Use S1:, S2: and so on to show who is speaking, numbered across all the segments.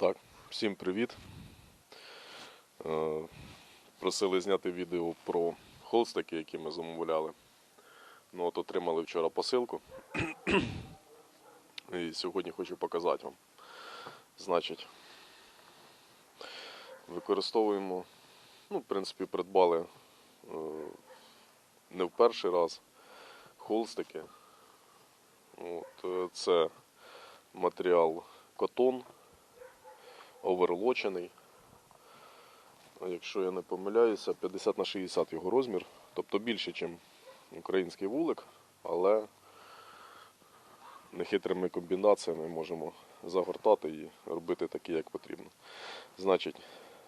S1: Так, всім привіт. Е, Просили зняти відео про холстики, які ми замовляли. Ну от отримали вчора посилку. І сьогодні хочу показати вам. Значить, використовуємо, ну, в принципі, придбали е, не в перший раз холстики. От, е, це матеріал котон оверлочений. Якщо я не помиляюся, 50 на 60 його розмір, тобто більше, ніж український вулик, але нехитрими комбінаціями можемо загортати і робити такі, як потрібно. Значить,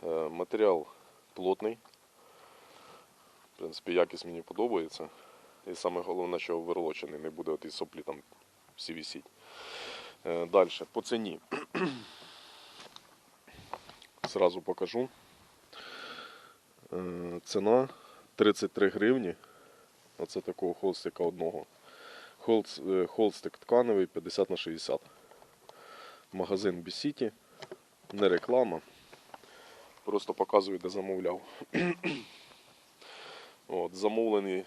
S1: е, матеріал плотний. В принципі, якість мені подобається. І саме головне, що оверлочений, не буде оті соплі там всі вісіть. Далі, по ціні. Зразу покажу. Е, Ціна 33 гривні. Оце такого холстика одного. Е, холстик тканевий 50 на 60. Магазин Бісіті. Не реклама. Просто показую, де замовляв. От, замовлені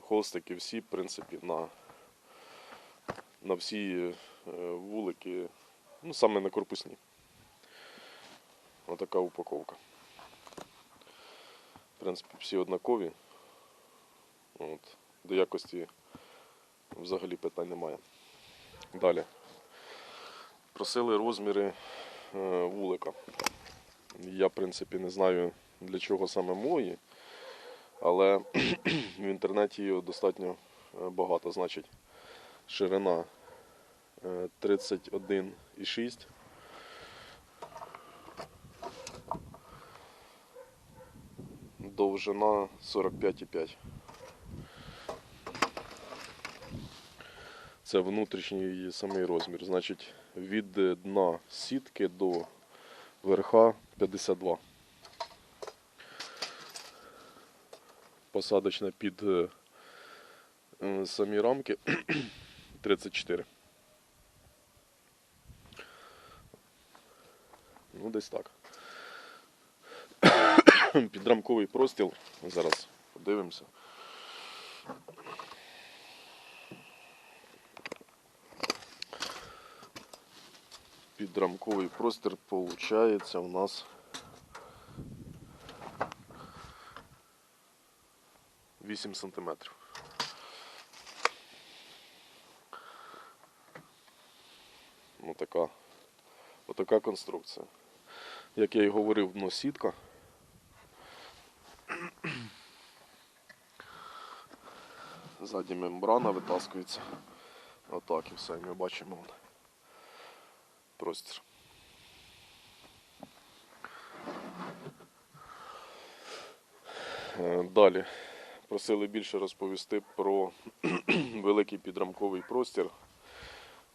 S1: холстики всі, в принципі, на, на всі е, вулики, ну саме на корпусні. Отака упаковка. В принципі, всі однакові. От. До якості взагалі питань немає. Далі. Просили розміри е, вулика. Я, в принципі, не знаю для чого саме мої, але в інтернеті його достатньо е, багато. Значить, ширина е, 31,6 довжина 45,5. Це внутрішній самий розмір. Значить, від дна сітки до верха 52. Посадочна під е, самі рамки 34. Ну, десь так. Підрамковий простіл. Зараз подивимося. Підрамковий простір виходить у нас 8 сантиметрів. Отака, отака конструкція. Як я і говорив, дно сітка. Ззаді мембрана витаскується. Отак і все. Ми бачимо простір. Е, Далі просили більше розповісти про великий підрамковий простір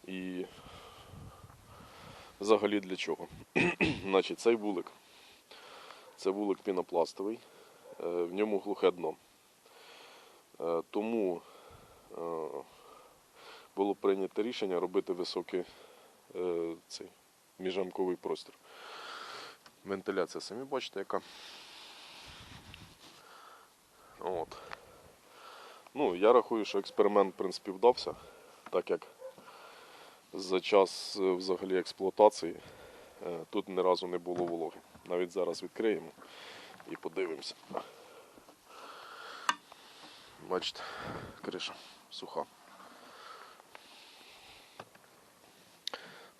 S1: і взагалі для чого. Значить, цей вулик. Це вулик пінопластовий, в ньому глухе дно. Е, Тому е, було прийнято рішення робити високий е, цей міжрамковий простір. Вентиляція самі бачите, яка. От. Ну, я рахую, що експеримент, в принципі, вдався, так як за час е, взагалі експлуатації е, тут ні разу не було вологи. Навіть зараз відкриємо і подивимося. Бачите, криша суха.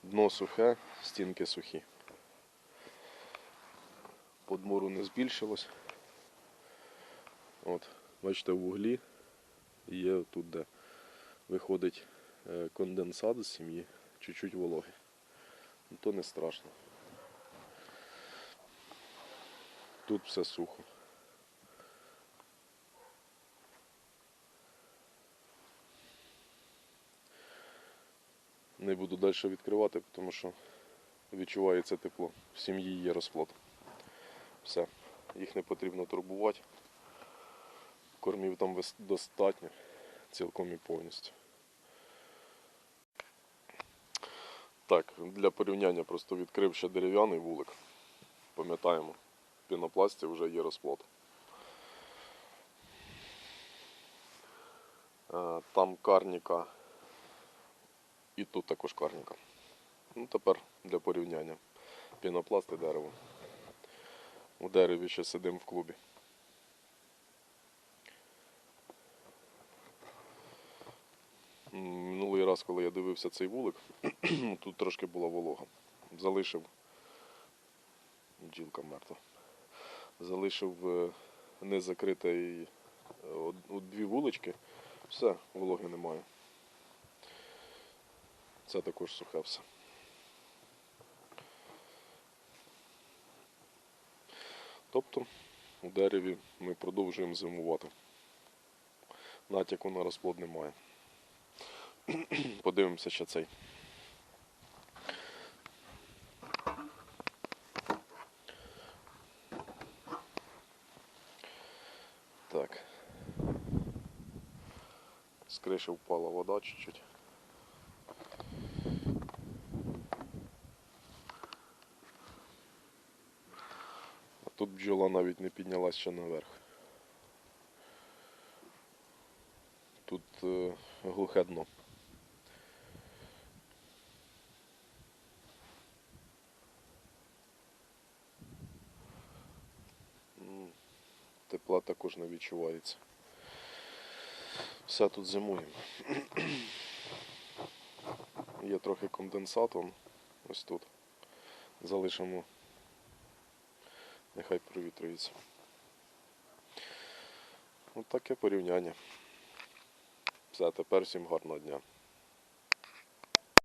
S1: Дно сухе, стінки сухі. Подмуру не збільшилось. От, бачите, в вуглі є тут, де виходить е, конденсат з сім'ї, чуть-чуть вологи. Ну, То не страшно. Тут все сухо. Не буду далі відкривати, тому що відчувається тепло. В сім'ї є розплод. Все, їх не потрібно турбувати. Кормів там достатньо, цілком і повністю. Так, для порівняння просто відкрив ще дерев'яний вулик. Пам'ятаємо, пінопласті вже є розплод. Е, Там карніка і тут також карніка. Ну, тепер для порівняння. Пінопласт і дерево. У дереві ще сидимо в клубі. Минулий раз, коли я дивився цей вулик, тут трошки була волога. Залишив бджілка мертва. Залишив е, незакритий е, дві вулички. Все, вологи немає. Це також сухе все. Тобто у дереві ми продовжуємо зимувати. Натяку на розплод немає. Подивимося ще цей. Так. З криші впала вода чуть-чуть. А тут бджола навіть не піднялась ще наверх. Тут е, глухе дно. Тепла також не відчувається. Все тут зимуємо. Є трохи конденсату ось тут. Залишимо. Нехай провітрюється. Ось таке порівняння. Все, тепер всім гарного дня.